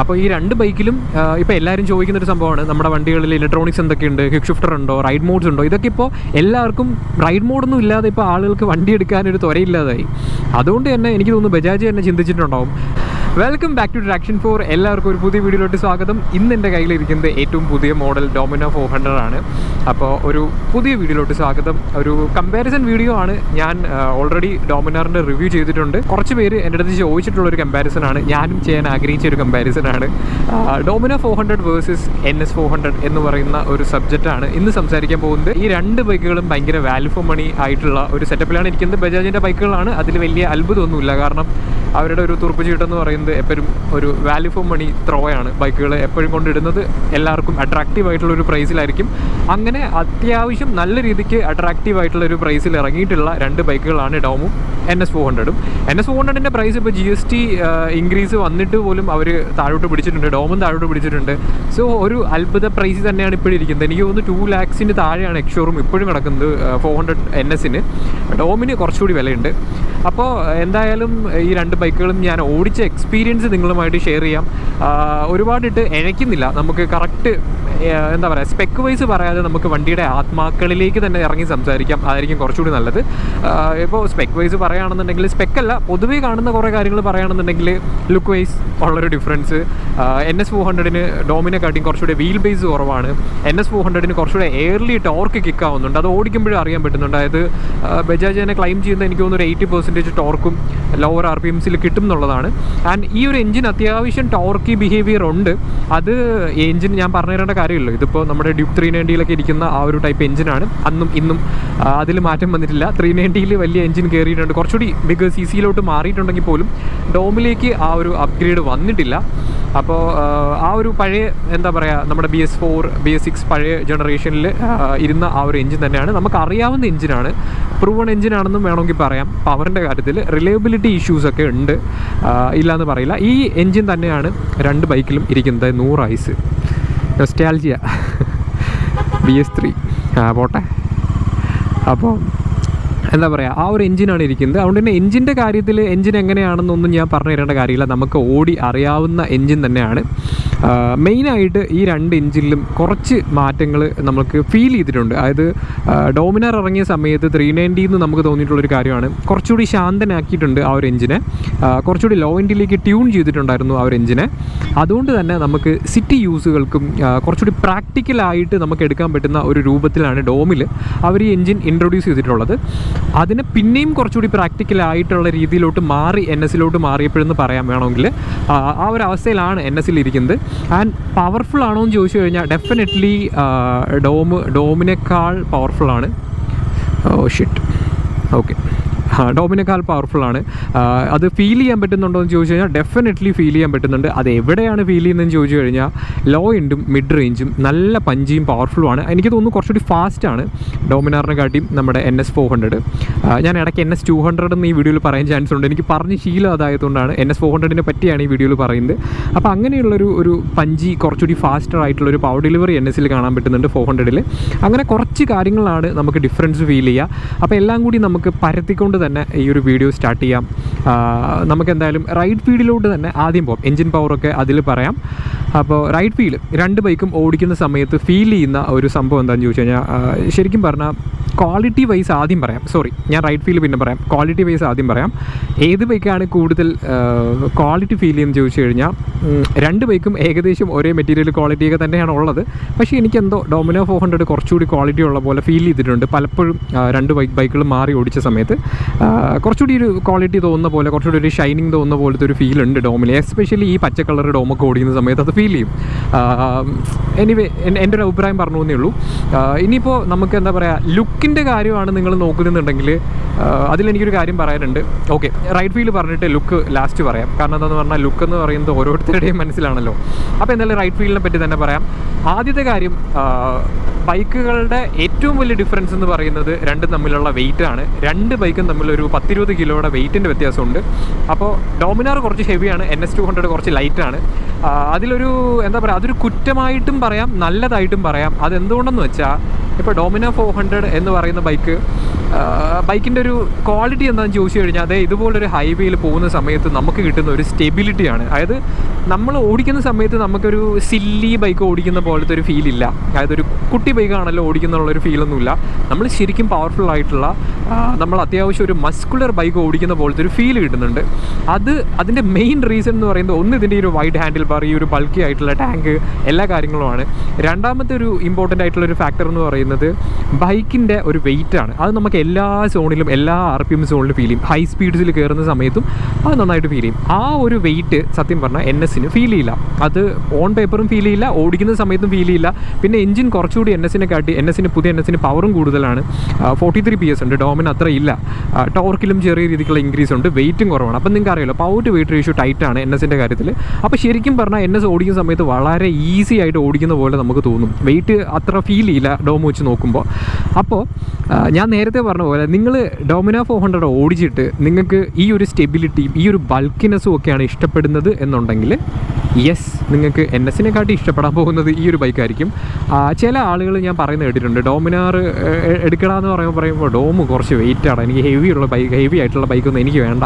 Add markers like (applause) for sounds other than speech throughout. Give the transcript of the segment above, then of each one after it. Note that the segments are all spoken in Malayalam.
അപ്പോൾ ഈ രണ്ട് ബൈക്കിലും ഇപ്പോൾ എല്ലാവരും ചോദിക്കുന്ന ഒരു സംഭവമാണ്. നമ്മുടെ വണ്ടികളിൽ ഇലക്ട്രോണിക്സ് എന്തൊക്കെയുണ്ട്? ക്വിക്ക് ഷിഫ്റ്റർ ഉണ്ടോ? റൈഡ് മോഡ്സ് ഉണ്ടോ? ഇതൊക്കെ ഇപ്പോൾ എല്ലാവർക്കും റൈഡ് മോഡൊന്നും ഇല്ലാതെ ഇപ്പോൾ ആളുകൾക്ക് വണ്ടി എടുക്കാനൊരു ത്വരയില്ലാതായി. അതുകൊണ്ട് തന്നെ എനിക്ക് തോന്നുന്നു ബജാജ് തന്നെ ചിന്തിച്ചിട്ടുണ്ടാവും. Welcome back to traction four എല്ലാവർക്കും ഒരു പുതിയ വീഡിയോയിലോട്ട് സ്വാഗതം. ഇന്ന് എന്റെ കയ്യിലിരിക്കുന്നത് ഏറ്റവും പുതിയ മോഡൽ ഡോമിനോ ഫോർ ഹൺഡ്രഡ് ആണ്. അപ്പോൾ ഒരു പുതിയ വീഡിയോയിലോട്ട് സ്വാഗതം. ഒരു കമ്പാരിസൺ വീഡിയോ ആണ്. ഞാൻ ഓൾറെഡി ഡോമിനാറിന്റെ റിവ്യൂ ചെയ്തിട്ടുണ്ട്. കുറച്ച് പേര് എന്റെ അടുത്ത് ചോദിച്ചിട്ടുള്ള ഒരു കമ്പാരിസൺ ആണ്. ഞാനും ചെയ്യാൻ ആഗ്രഹിച്ച ഒരു കമ്പാരിസൺ ആണ് Dominar four hundred versus N S four hundred എന്ന് പറയുന്ന ഒരു സബ്ജക്റ്റാണ് ഇന്ന് സംസാരിക്കാൻ പോകുന്നത്. ഈ രണ്ട് ബൈക്കുകളും ഭയങ്കര വാല്യൂ ഫോർ മണി ആയിട്ടുള്ള ഒരു സെറ്റപ്പിലാണ് ഇരിക്കുന്നത്. ബജാജിന്റെ ബൈക്കുകളാണ് അതിൽ വലിയ അത്ഭുതമൊന്നുമില്ല. കാരണം അവരുടെ ഒരു തുറപ്പ് ചീട്ടെന്ന് പറയുന്നത് എപ്പോഴും ഒരു വാല്യൂ ഫോർ മണി ത്രോയാണ് ബൈക്കുകൾ എപ്പോഴും കൊണ്ടിടുന്നത് എല്ലാവർക്കും അട്രാക്റ്റീവ് ആയിട്ടുള്ള ഒരു പ്രൈസിലായിരിക്കും അങ്ങനെ അത്യാവശ്യം നല്ല രീതിക്ക് അട്രാക്റ്റീവ് ആയിട്ടുള്ള ഒരു പ്രൈസിൽ ഇറങ്ങിയിട്ടുള്ള രണ്ട് ബൈക്കുകളാണ് ഡോമും എൻ എസ് ഫോർ ഹൺഡ്രഡും എൻ എസ് ഫോർ ഹൺഡ്രഡിന്റെ പ്രൈസ് ഇപ്പോൾ ജി എസ് ടി ഇൻക്രീസ് വന്നിട്ട് പോലും അവർ താഴോട്ട് പിടിച്ചിട്ടുണ്ട്. ഡോമും താഴോട്ട് പിടിച്ചിട്ടുണ്ട്. സോ ഒരു അത്ഭുത പ്രൈസ് തന്നെയാണ് ഇപ്പോഴും ഇരിക്കുന്നത്. എനിക്ക് തോന്നുന്നു ടു ലാക്സിന് താഴെയാണ് എക്ഷോറും ഇപ്പോഴും കിടക്കുന്നത് ഫോർ ഹൺഡ്രഡ് എൻ എസിന് ഡോമിന് കുറച്ചുകൂടി വിലയുണ്ട്. അപ്പോൾ എന്തായാലും ഈ രണ്ട് ബൈക്കുകളും ഞാൻ ഓടിച്ച എക്സ്പീരിയൻസ് നിങ്ങളുമായിട്ട് ഷെയർ ചെയ്യാം. ഒരുപാടിട്ട് എനിക്കുന്നില്ല നമുക്ക് കറക്റ്റ് എന്താ പറയുക സ്പെക്ക് വൈസ് പറയാതെ നമുക്ക് വണ്ടിയുടെ ആത്മാക്കളിലേക്ക് തന്നെ ഇറങ്ങി സംസാരിക്കാം. അതായിരിക്കും കുറച്ചുകൂടി നല്ലത്. ഇപ്പോൾ സ്പെക്ക് വൈസ് പറയുകയാണെന്നുണ്ടെങ്കിൽ സ്പെക്കല്ല പൊതുവേ കാണുന്ന കുറേ കാര്യങ്ങൾ പറയുകയാണെന്നുണ്ടെങ്കിൽ ലുക്ക് വൈസ് ഉള്ളൊരു ഡിഫറൻസ് എൻ എസ് ഫോർ ഹൺഡ്രഡിന് ഡോമിനെ കാട്ടിയും കുറച്ചുകൂടി വീൽ ബേസ് കുറവാണ്. എൻ എസ് ഫോർ ഹൺഡ്രഡിന് കുറച്ചുകൂടി എയർലി ടോർക്ക് കിക്ക് ആവുന്നുണ്ട്. അത് ഓടിക്കുമ്പോഴും അറിയാൻ പറ്റുന്നുണ്ട്. അതായത് ബജാജിനെ ബജാജ് തന്നെ ക്ലൈം ചെയ്യുന്ന എനിക്ക് തോന്നുന്നു ഒരു എയ്റ്റി പെർസെന്റേജ് ടോർക്കും ലോവർ ആർ പി എംസിൽ കിട്ടും എന്നുള്ളതാണ്. ആൻഡ് ഈ ഒരു എഞ്ചിൻ അത്യാവശ്യം ടോർക്കി ബിഹേവിയർ ഉണ്ട്. അത് എഞ്ചിൻ ഞാൻ പറഞ്ഞു തരേണ്ട കാര്യമില്ല ഇതിപ്പോൾ നമ്മുടെ ഡ്യൂക്ക് ത്രീ നയന്റിയിലൊക്കെ ഇരിക്കുന്ന ആ ഒരു ടൈപ്പ് എഞ്ചിനാണ് അന്നും ഇന്നും അതിൽ മാറ്റം വന്നിട്ടില്ല. ത്രീ നയന്റിയിൽ വലിയ എഞ്ചിൻ കയറിയിട്ടുണ്ട് കുറച്ചുകൂടി ബിഗ് സി സിയിലോട്ട് മാറിയിട്ടുണ്ടെങ്കിൽ പോലും ഡോമിലേക്ക് ആ ഒരു അപ്ഗ്രേഡ് വന്നിട്ടില്ല. അപ്പോൾ ആ ഒരു പഴയ എന്താ പറയുക നമ്മുടെ B S four B S six പഴയ ജനറേഷനിൽ ഇരുന്ന ആ ഒരു എഞ്ചിൻ തന്നെയാണ്. നമുക്ക് അറിയാവുന്ന എഞ്ചിനാണ് പ്രൂവൺ എഞ്ചിനാണെന്നും വേണമെങ്കിൽ പറയാം. പവറിന്റെ കാര്യത്തിൽ റിലയബിലിറ്റി ഇഷ്യൂസൊക്കെ ഉണ്ട്. ഇല്ലയെന്ന് പറയില്ല. ഈ എഞ്ചിൻ തന്നെയാണ് രണ്ട് ബൈക്കിലും ഇരിക്കുന്നത്. നൂറ് ഐസ് നൊസ്റ്റാൽജിയ ബി എസ് ത്രീ പോട്ടെ. അപ്പോൾ എന്താ പറയുക ആ ഒരു എഞ്ചിനാണ് ഇരിക്കുന്നത്. അതുകൊണ്ട് തന്നെ എഞ്ചിന്റെ കാര്യത്തിൽ എഞ്ചിൻ എങ്ങനെയാണെന്നൊന്നും ഞാൻ പറഞ്ഞു തരേണ്ട കാര്യമില്ല. നമുക്ക് ഓടി അറിയാവുന്ന എഞ്ചിൻ തന്നെയാണ്. മെയിനായിട്ട് ഈ രണ്ട് എഞ്ചിനിലും കുറച്ച് മാറ്റങ്ങൾ നമുക്ക് ഫീൽ ചെയ്തിട്ടുണ്ട്. അതായത് ഡോമിനർ ഇറങ്ങിയ സമയത്ത് ത്രീ നയന്റിയിൽ നിന്ന് നമുക്ക് തോന്നിയിട്ടുള്ളൊരു കാര്യമാണ്. കുറച്ചുകൂടി ശാന്തനാക്കിയിട്ടുണ്ട് ആ ഒരു എഞ്ചിനെ കുറച്ചുകൂടി ലോ എൻഡിലേക്ക് ട്യൂൺ ചെയ്തിട്ടുണ്ടായിരുന്നു ആ ഒരു എഞ്ചിനെ അതുകൊണ്ട് തന്നെ നമുക്ക് സിറ്റി യൂസുകൾക്കും കുറച്ചുകൂടി പ്രാക്ടിക്കലായിട്ട് നമുക്ക് എടുക്കാൻ പറ്റുന്ന ഒരു രൂപത്തിലാണ് ഡോമിൽ അവർ ഈ എഞ്ചിൻ ഇൻട്രൊഡ്യൂസ് ചെയ്തിട്ടുള്ളത്. അതിനെ പിന്നെയും കുറച്ചുകൂടി പ്രാക്ടിക്കലായിട്ടുള്ള രീതിയിലോട്ട് മാറി എൻ എസിലോട്ട് മാറിയപ്പോഴെന്ന് പറയാൻ വേണമെങ്കിൽ ആ, ആ ഒരു അവസ്ഥയിലാണ് എൻ എസിൽ ഇരിക്കുന്നത് ആൻഡ് പവർഫുൾ ആണോ എന്ന് ചോദിച്ചു കഴിഞ്ഞാൽ ഡെഫിനറ്റ്ലി ഡോം ഡോമിനേക്കാൾ പവർഫുൾ ആണ്. ഓ ഷിറ്റ് ഓക്കെ ഡോമിനേക്കാൾ ആണ്. അത് ഫീൽ ചെയ്യാൻ പറ്റുന്നുണ്ടോ എന്ന് ചോദിച്ചു കഴിഞ്ഞാൽ ഡെഫിനറ്റ്ലി ഫീൽ ചെയ്യാൻ പറ്റുന്നുണ്ട്. അത് എവിടെയാണ് ഫീൽ ചെയ്യുന്നതെന്ന് ചോദിച്ചു കഴിഞ്ഞാൽ ലോ എൻഡും മിഡ് റേഞ്ചും നല്ല പഞ്ചിയും പവർഫുള്ളും ആണ്. എനിക്ക് തോന്നുന്നു കുറച്ചുകൂടി ഫാസ്റ്റാണ് ഡോമിനാറിനെ കാട്ടിയും നമ്മുടെ എൻ എസ് ഫോർ ഹൺഡ്രഡ് ഞാൻ ഇടയ്ക്ക് എൻ എസ് ടു ഹൺഡ്രഡ് എന്ന് ഈ വീഡിയോയിൽ പറയാൻ ചാൻസ് ഉണ്ട്. എനിക്ക് പറഞ്ഞ് ശീലം അതായതുകൊണ്ടാണ് എൻ എസ് ഫോർ ഹൺഡ്രഡിനെ പറ്റിയാണ് ഈ വീഡിയോയിൽ പറയുന്നത്. അപ്പോൾ അങ്ങനെയുള്ളൊരു ഒരു പഞ്ചി കുറച്ചുകൂടി ഫാസ്റ്റർ ആയിട്ടുള്ള ഒരു പവർ ഡെലിവറി എൻ എസിൽ കാണാൻ പറ്റുന്നുണ്ട് ഫോർ ഹൺഡ്രഡിൽ അങ്ങനെ കുറച്ച് കാര്യങ്ങളാണ് നമുക്ക് ഡിഫറൻസ് ഫീൽ ചെയ്യുക അപ്പോൾ എല്ലാം കൂടി നമുക്ക് പരത്തിക്കൊണ്ട് തന്നെ ഈ ഒരു വീഡിയോ സ്റ്റാർട്ട് ചെയ്യാം. നമുക്ക് എന്തായാലും റൈഡ് ഫീൽഡിലോട്ട് തന്നെ ആദ്യം പോകാം എൻജിൻ പവറൊക്കെ അതിൽ പറയാം. അപ്പോൾ റൈറ്റ് ഫീൽ രണ്ട് ബൈക്കും ഓടിക്കുന്ന സമയത്ത് ഫീൽ ചെയ്യുന്ന ഒരു സംഭവം എന്താണെന്ന് ചോദിച്ചു കഴിഞ്ഞാൽ ശരിക്കും പറഞ്ഞാൽ ക്വാളിറ്റി വൈസ് ആദ്യം പറയാം. സോറി ഞാൻ റൈറ്റ് ഫീൽ പിന്നെ പറയാം. ക്വാളിറ്റി വൈസ് ആദ്യം പറയാം. ഏത് ബൈക്കാണ് കൂടുതൽ ക്വാളിറ്റി ഫീൽ ചെയ്യുന്നത് ചോദിച്ചു കഴിഞ്ഞാൽ രണ്ട് ബൈക്കും ഏകദേശം ഒരേ മെറ്റീരിയൽ ക്വാളിറ്റിയൊക്കെ തന്നെയാണ് ഉള്ളത്. പക്ഷേ എനിക്കെന്തോ ഡൊമിനോ ഫോർ ഹൺഡ്രഡ് കുറച്ചുകൂടി ക്വാളിറ്റി ഉള്ള പോലെ ഫീൽ ചെയ്തിട്ടുണ്ട്. പലപ്പോഴും രണ്ട് ബൈക്ക് ബൈക്കുകൾ മാറി ഓടിച്ച സമയത്ത്. കുറച്ചുകൂടി ഒരു ക്വാളിറ്റി തോന്നുന്ന പോലെ കുറച്ചുകൂടി ഒരു ഷൈനിങ് തോന്നുന്ന പോലത്തെ ഒരു ഫീൽ ഉണ്ട് ഡോമിൽ എസ്പെഷ്യലി ഈ പച്ച കളർ ഡോമൊക്കെ ഓടിക്കുന്ന സമയത്ത് അത് ഫീൽ ചെയ്യും. എനിവേ എന്റെ ഒരു അഭിപ്രായം പറഞ്ഞു എന്നേ ഉള്ളൂ. ഇനിയിപ്പോൾ നമുക്ക് എന്താ പറയുക ലുക്കിന്റെ കാര്യമാണ് നിങ്ങൾ നോക്കുന്നുണ്ടെങ്കിൽ അതിലെനിക്കൊരു കാര്യം പറയാനുണ്ട്. ഓക്കെ റൈറ്റ് ഫീൽ പറഞ്ഞിട്ട് ലുക്ക് ലാസ്റ്റ് പറയാം. കാരണം എന്താണെന്ന് പറഞ്ഞാൽ ലുക്ക് എന്ന് പറയുന്നത് ഓരോരുത്തരുടെയും മനസ്സിലാണല്ലോ. അപ്പോൾ എന്തായാലും റൈറ്റ് ഫീലിനെ പറ്റി തന്നെ പറയാം. ആദ്യത്തെ കാര്യം ബൈക്കുകളുടെ ഏറ്റവും വലിയ ഡിഫറൻസ് എന്ന് പറയുന്നത് രണ്ടും തമ്മിലുള്ള വെയിറ്റ് ആണ്. രണ്ട് ബൈക്കും തമ്മിൽ ഒരു പത്തിരുപത് കിലോയുടെ വെയിറ്റിന്റെ വ്യത്യാസമുണ്ട്. അപ്പോൾ ഡോമിനാർ കുറച്ച് ഹെവിയാണ് എൻ എസ് ടു ഹൺഡ്രഡ് കുറച്ച് ലൈറ്റാണ്. അതിലൊരു എന്താ പറയുക അതൊരു കുറ്റമായിട്ടും പറയാം നല്ലതായിട്ടും പറയാം. അതെന്തുകൊണ്ടെന്ന് വെച്ചാൽ ഇപ്പോൾ ഡോമിന ഫോർ ഹൺഡ്രഡ് എന്ന് പറയുന്ന ബൈക്ക് ബൈക്കിന്റെ ഒരു ക്വാളിറ്റി എന്താണെന്ന് ചോദിച്ചു കഴിഞ്ഞാൽ അതേ ഇതുപോലൊരു ഹൈവേയിൽ പോകുന്ന സമയത്ത് നമുക്ക് കിട്ടുന്ന ഒരു സ്റ്റെബിലിറ്റിയാണ് അതായത് നമ്മൾ ഓടിക്കുന്ന സമയത്ത് നമുക്കൊരു സില്ലി ബൈക്ക് ഓടിക്കുന്ന പോലത്തെ ഒരു ഫീൽ ഇല്ല. അതായത് ഒരു കുട്ടി ബൈക്കാണല്ലോ ഓടിക്കുന്നുള്ളൊരു ഫീലൊന്നുമില്ല നമ്മൾ ശരിക്കും പവർഫുൾ ആയിട്ടുള്ള നമ്മൾ അത്യാവശ്യം ഒരു മസ്കുലർ ബൈക്ക് ഓടിക്കുന്ന പോലത്തെ ഒരു ഫീൽ കിട്ടുന്നുണ്ട്. അത് അതിന്റെ മെയിൻ റീസൺ എന്ന് പറയുന്നത് ഒന്ന് ഇതിന്റെ ഒരു വൈഡ് ഹാൻഡിൽ ബാർ ഈ ഒരു ബൾക്കി ആയിട്ടുള്ള ടാങ്ക് എല്ലാ കാര്യങ്ങളുമാണ്. രണ്ടാമത്തെ ഒരു ഇമ്പോർട്ടന്റ് ആയിട്ടുള്ള ഒരു ഫാക്ടർ എന്ന് പറയുന്നത് ബൈക്കിന്റെ ഒരു വെയിറ്റാണ്. അത് നമുക്ക് എല്ലാ സോണിലും എല്ലാ ആർ പി എം സോണിലും ഫീൽ ചെയ്യും. ഹൈ സ്പീഡ്സിൽ കയറുന്ന സമയത്തും അത് നന്നായിട്ട് ഫീൽ ചെയ്യും. ആ ഒരു വെയിറ്റ് സത്യം പറഞ്ഞാൽ എൻ എസിന് ഫീൽ ചെയ്യില്ല. അത് ഓൺ പേപ്പറും ഫീൽ ചെയ്യില്ല ഓടിക്കുന്ന സമയത്തും ഫീൽ ചെയ്യില്ല. പിന്നെ എഞ്ചിൻ കുറച്ചുകൂടി എൻ എസിനെ കാട്ടി എൻ എസിന് പുതിയ എൻ എസിന് പവറും കൂടുതലാണ്. ഫോർട്ടി ത്രീ പി എസ് ഉണ്ട്. ഡോമിന് അത്ര ഇല്ല. ടോർക്കിലും ചെറിയ രീതിക്കുള്ള ഇൻക്രീസ് ഉണ്ട്. വെയിറ്റും കുറവാണ്. അപ്പം നിങ്ങൾക്ക് അറിയാലോ power to weight ratio tight ആണ് എൻ എസിന്റെ കാര്യത്തിൽ അപ്പോൾ ശരിക്കും പറഞ്ഞാൽ എൻ എസ് ഓടിക്കുന്ന സമയത്ത് വളരെ ഈസി ആയിട്ട് ഓടിക്കുന്ന പോലെ നമുക്ക് തോന്നും. വെയിറ്റ് അത്ര ഫീൽ ചെയ്യില്ല. ഡോം വെച്ച് നോക്കുമ്പോൾ അപ്പോൾ ഞാൻ നേരത്തെ പറഞ്ഞ പോലെ നിങ്ങൾ ഡോമിന ഫോർ ഹൺഡ്രഡ് ഓടിച്ചിട്ട് നിങ്ങൾക്ക് ഈ ഒരു സ്റ്റെബിലിറ്റിയും ഈ ഒരു ബൾക്കിനെസ്സും ഒക്കെയാണ് ഇഷ്ടപ്പെടുന്നത് എന്നുണ്ടെങ്കിൽ യെസ് നിങ്ങൾക്ക് എൻ എസിനെക്കാട്ടി ഇഷ്ടപ്പെടാൻ പോകുന്നത് ഈ ഒരു ബൈക്കായിരിക്കും ചില ആളുകൾ ഞാൻ പറയുന്നത് കേട്ടിട്ടുണ്ട് ഡോമിനാർ എടുക്കണമെന്ന് പറയുമ്പോൾ പറയുമ്പോൾ ഡോമ് കുറച്ച് വെയിറ്റാണ് എനിക്ക് ഹെവി ഉള്ള ബൈക്ക് ഹെവി ആയിട്ടുള്ള ബൈക്കൊന്നും എനിക്ക് വേണ്ട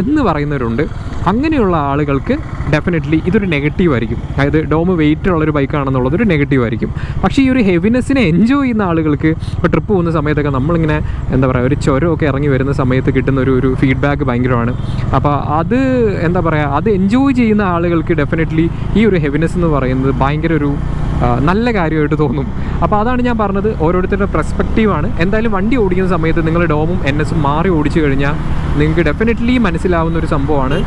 എന്ന് പറയുന്നവരുണ്ട്. അങ്ങനെയുള്ള ആളുകൾക്ക് ഡെഫിനറ്റ്ലി ഇതൊരു നെഗറ്റീവ് ആയിരിക്കും. അതായത് ഡോം വെയിറ്റ് ഉള്ളൊരു ബൈക്കാണെന്നുള്ളത് ഒരു നെഗറ്റീവ് ആയിരിക്കും. പക്ഷേ ഈ ഒരു ഹെവിനെസ്സിനെ എൻജോയ് ചെയ്യുന്ന ആളുകൾക്ക് ഇപ്പോൾ ട്രിപ്പ് പോകുന്ന സമയത്തൊക്കെ നമ്മളിങ്ങനെ എന്താ പറയുക ഒരു ചുരമൊക്കെ ഇറങ്ങി വരുന്ന സമയത്ത് കിട്ടുന്ന ഒരു ഒരു ഫീഡ്ബാക്ക് ഭയങ്കരമാണ്. അപ്പോൾ അത് എന്താ പറയുക അത് എൻജോയ് ചെയ്യുന്ന ആളുകൾക്ക് ഡെഫിനറ്റ്ലി ഈ ഒരു ഹെവിനെസ് എന്ന് പറയുന്നത് ഭയങ്കര ഒരു നല്ല കാര്യമായിട്ട് തോന്നും. അപ്പോൾ അതാണ് ഞാൻ പറഞ്ഞത് ഓരോരുത്തരുടെ പെർസ്പെക്റ്റീവാണ് എന്തായാലും വണ്ടി ഓടിക്കുന്ന സമയത്ത് നിങ്ങൾ ഡോമും എൻ എസും മാറി ഓടിച്ചു കഴിഞ്ഞാൽ നിങ്ങൾക്ക് ഡെഫിനറ്റ്ലി മനസ്സിലാവുന്ന ഒരു സംഭവമാണ്.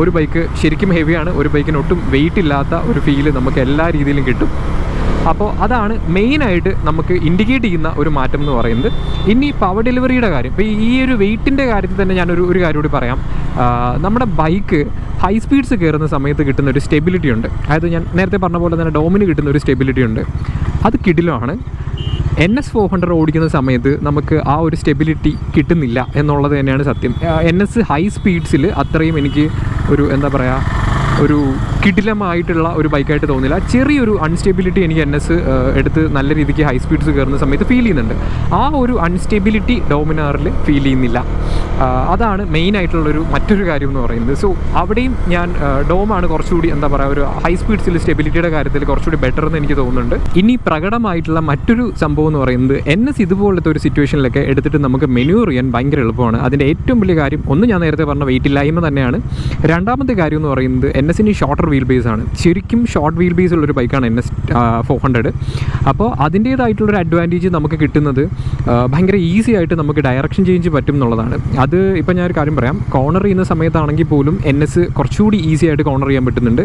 ഒരു ബൈക്ക് ശരിക്കും ഹെവിയാണ് ഒരു ബൈക്കിന് ഒട്ടും വെയിറ്റ് ഇല്ലാത്ത ഒരു ഫീൽ നമുക്ക് എല്ലാ രീതിയിലും കിട്ടും. അപ്പോൾ അതാണ് മെയിനായിട്ട് നമുക്ക് ഇൻഡിക്കേറ്റ് ചെയ്യുന്ന ഒരു മാറ്റം എന്ന് പറയുന്നത്. ഇനി പവർ ഡെലിവറിയുടെ കാര്യം. ഇപ്പോൾ ഈ ഒരു വെയിറ്റിന്റെ കാര്യത്തിൽ തന്നെ ഞാനൊരു ഒരു കാര്യം കൂടി പറയാം. നമ്മുടെ ബൈക്ക് ഹൈ സ്പീഡ്സ് കയറുന്ന സമയത്ത് കിട്ടുന്ന ഒരു സ്റ്റെബിലിറ്റി ഉണ്ട്. അതായത് ഞാൻ നേരത്തെ പറഞ്ഞ പോലെ തന്നെ ഡോമിന് കിട്ടുന്ന ഒരു സ്റ്റെബിലിറ്റി ഉണ്ട്. അത് കിടിലമാണ്. എൻ എസ് ഫോർ ഹൺഡ്രഡ് ഓടിക്കുന്ന സമയത്ത് നമുക്ക് ആ ഒരു സ്റ്റെബിലിറ്റി കിട്ടുന്നില്ല എന്നുള്ളത് തന്നെയാണ് സത്യം. എൻ എസ് ഹൈ സ്പീഡ്സിൽ അത്രയും എനിക്ക് ഒരു എന്താ പറയുക ഒരു കിടിലമായിട്ടുള്ള ഒരു ബൈക്കായിട്ട് തോന്നില്ല. ചെറിയൊരു അൺസ്റ്റെബിലിറ്റി എനിക്ക് എൻ എസ് എടുത്ത് നല്ല രീതിക്ക് ഹൈ സ്പീഡ്സ് കയറുന്ന സമയത്ത് ഫീൽ ചെയ്യുന്നുണ്ട്. ആ ഒരു അൺസ്റ്റെബിലിറ്റി ഡോമിനാറിൽ ഫീൽ ചെയ്യുന്നില്ല. അതാണ് മെയിൻ ആയിട്ടുള്ളൊരു മറ്റൊരു കാര്യം എന്ന് പറയുന്നത്. സോ അവിടെയും ഞാൻ ഡോമാണ് കുറച്ചുകൂടി എന്താ പറയുക ഒരു ഹൈ സ്പീഡ്സിൽ സ്റ്റെബിലിറ്റിയുടെ കാര്യത്തിൽ കുറച്ചുകൂടി ബെറ്റർ എന്ന് എനിക്ക് തോന്നുന്നുണ്ട്. ഇനി പ്രകടമായിട്ടുള്ള മറ്റൊരു സംഭവം എന്ന് പറയുന്നത് എൻ എസ് ഇതുപോലത്തെ ഒരു സിറ്റുവേഷനിലൊക്കെ എടുത്തിട്ട് നമുക്ക് മെനുവർ ചെയ്യാൻ ഭയങ്കര എളുപ്പമാണ്. അതിന്റെ ഏറ്റവും വലിയ കാര്യം ഒന്ന് ഞാൻ നേരത്തെ പറഞ്ഞ വെയിറ്റ് ഇല്ലായ്മ തന്നെയാണ്. രണ്ടാമത്തെ കാര്യം എന്ന് പറയുന്നത് എൻ എസിന് ഷോർട്ടർ വീൽ ബേസ് ആണ്. ശരിക്കും ഷോർട്ട് വീൽ ബേസ് ഉള്ളൊരു ബൈക്കാണ് എൻ എസ് ഫോർ ഹൺഡ്രഡ് അപ്പോൾ അതിന്റേതായിട്ടുള്ളൊരു അഡ്വാന്റേജ് നമുക്ക് കിട്ടുന്നത് ഭയങ്കര ഈസി ആയിട്ട് നമുക്ക് ഡയറക്ഷൻ ചേഞ്ച് പറ്റും എന്നുള്ളതാണ്. അത് ഇപ്പം ഞാൻ ഒരു കാര്യം പറയാം. കോർണർ ചെയ്യുന്ന സമയത്താണെങ്കിൽ പോലും എൻ എസ് കുറച്ചുകൂടി ഈസി ആയിട്ട് കോർണർ ചെയ്യാൻ പറ്റുന്നുണ്ട്.